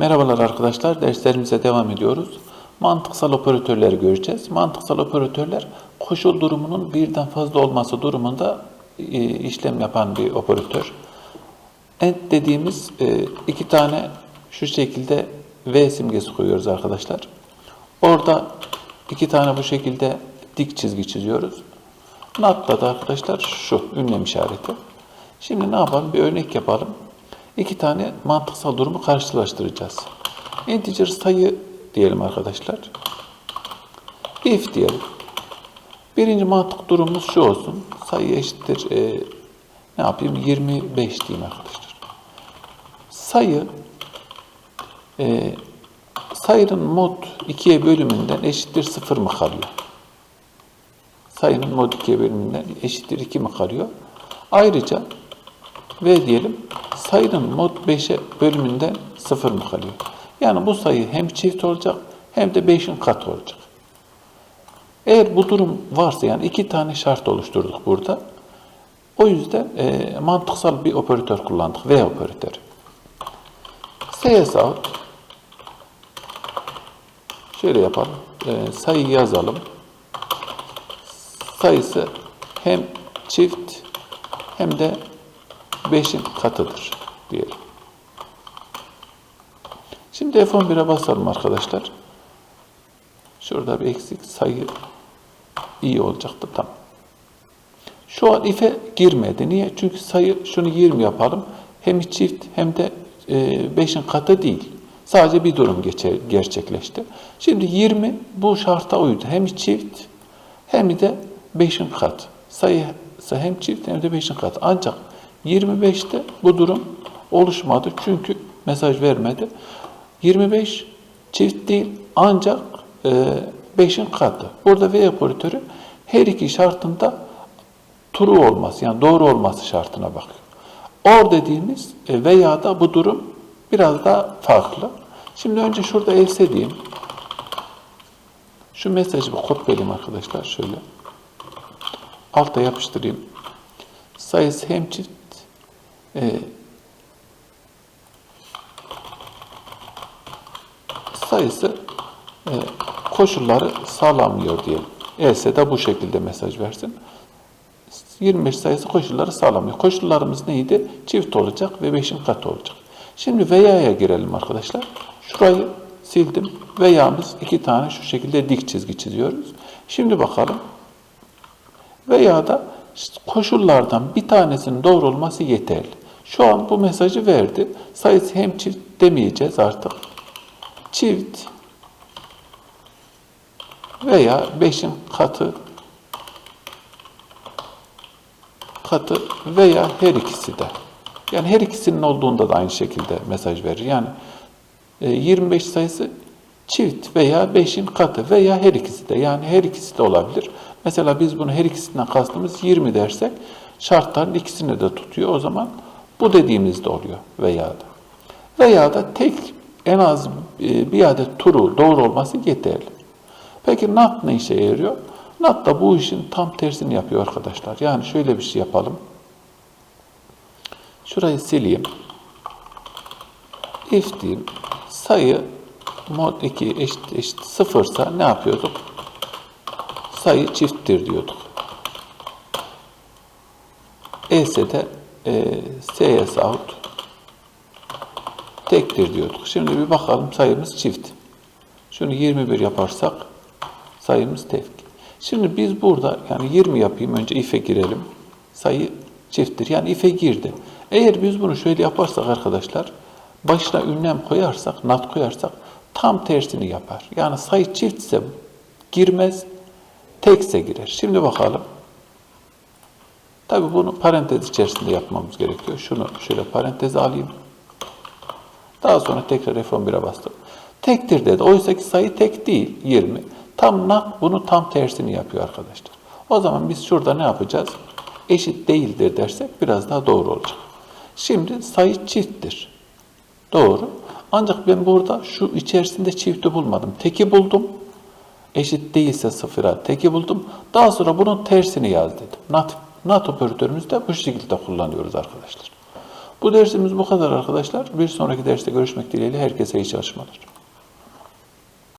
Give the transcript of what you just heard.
Merhabalar arkadaşlar, derslerimize devam ediyoruz. Mantıksal operatörleri göreceğiz. Mantıksal operatörler koşul durumunun birden fazla olması durumunda e, işlem yapan bir operatör. And dediğimiz e, iki tane şu şekilde V simgesi koyuyoruz arkadaşlar. Orada iki tane bu şekilde dik çizgi çiziyoruz. Not'ta da arkadaşlar şu ünlem işareti. Şimdi ne yapalım? Bir örnek yapalım. İki tane mantıksal durumu karşılaştıracağız. Integer sayı diyelim arkadaşlar. If diyelim. Birinci mantık durumumuz şu olsun. Sayı eşittir. e, ne yapayım? 25 diyeyim arkadaşlar. Sayı e, sayının mod 2'ye bölümünden eşittir 0 mı kalıyor? Sayının mod 2'ye bölümünden eşittir 2 mi kalıyor? Ayrıca ve diyelim sayının mod 5'e bölümünden 0 mı kalıyor? Yani bu sayı hem çift olacak hem de 5'in katı olacak. Eğer bu durum varsa yani iki tane şart oluşturduk burada. O yüzden e, mantıksal bir operatör kullandık. V operatörü. CS out. Şöyle yapalım. E, sayı yazalım. Sayısı hem çift hem de 5'in katıdır diyelim. Şimdi F11'e basalım arkadaşlar. Şurada bir eksik sayı iyi olacaktı. Tamam. Şu an if'e girmedi. Niye? Çünkü sayı şunu 20 yapalım. Hem çift hem de 5'in katı değil. Sadece bir durum gerçekleşti. Şimdi 20 bu şarta uydu. Hem çift hem de 5'in katı. Sayısı hem çift hem de 5'in katı. Ancak 25'te bu durum oluşmadı. Çünkü mesaj vermedi. 25 çift değil ancak e, 5'in katı. Burada V operatörü her iki şartında true olması yani doğru olması şartına bakıyor. Or dediğimiz e, veya da bu durum biraz daha farklı. Şimdi önce şurada else diyeyim. Şu mesajı bir kopyalayayım arkadaşlar şöyle. Alta yapıştırayım. Sayısı hem çift e, sayısı e, koşulları sağlamıyor diyelim. Else de bu şekilde mesaj versin. 25 sayısı koşulları sağlamıyor. Koşullarımız neydi? Çift olacak ve 5'in katı olacak. Şimdi veya'ya girelim arkadaşlar. Şurayı sildim. Veya'mız iki tane şu şekilde dik çizgi çiziyoruz. Şimdi bakalım. Veya da koşullardan bir tanesinin doğru olması yeterli. Şu an bu mesajı verdi. Sayısı hem çift demeyeceğiz artık. Çift veya 5'in katı katı veya her ikisi de. Yani her ikisinin olduğunda da aynı şekilde mesaj verir. Yani 25 sayısı çift veya 5'in katı veya her ikisi de. Yani her ikisi de olabilir. Mesela biz bunu her ikisinden kastımız 20 dersek şartların ikisini de tutuyor. O zaman bu dediğimizde oluyor veya da. Veya da tek en az e, bir adet turu doğru olması yeterli. Peki NAT ne işe yarıyor? NAT da bu işin tam tersini yapıyor arkadaşlar. Yani şöyle bir şey yapalım. Şurayı sileyim. If diyeyim. Sayı mod 2 eşit eşit sıfırsa ne yapıyorduk? Sayı çifttir diyorduk. Else de e, CS out tektir diyorduk. Şimdi bir bakalım sayımız çift. Şunu 21 yaparsak sayımız tek. Şimdi biz burada yani 20 yapayım önce if'e girelim. Sayı çifttir. Yani if'e girdi. Eğer biz bunu şöyle yaparsak arkadaşlar başına ünlem koyarsak, nat koyarsak tam tersini yapar. Yani sayı çiftse girmez, tekse girer. Şimdi bakalım. Tabi bunu parantez içerisinde yapmamız gerekiyor. Şunu şöyle paranteze alayım. Daha sonra tekrar F11'e bastım. Tektir dedi. Oysa ki sayı tek değil 20. Tam nak bunu tam tersini yapıyor arkadaşlar. O zaman biz şurada ne yapacağız? Eşit değildir dersek biraz daha doğru olacak. Şimdi sayı çifttir. Doğru. Ancak ben burada şu içerisinde çifti bulmadım. Teki buldum. Eşit değilse sıfıra teki buldum. Daha sonra bunun tersini yaz dedim. Not, not operatörümüzü de bu şekilde kullanıyoruz arkadaşlar. Bu dersimiz bu kadar arkadaşlar. Bir sonraki derste görüşmek dileğiyle herkese iyi çalışmalar.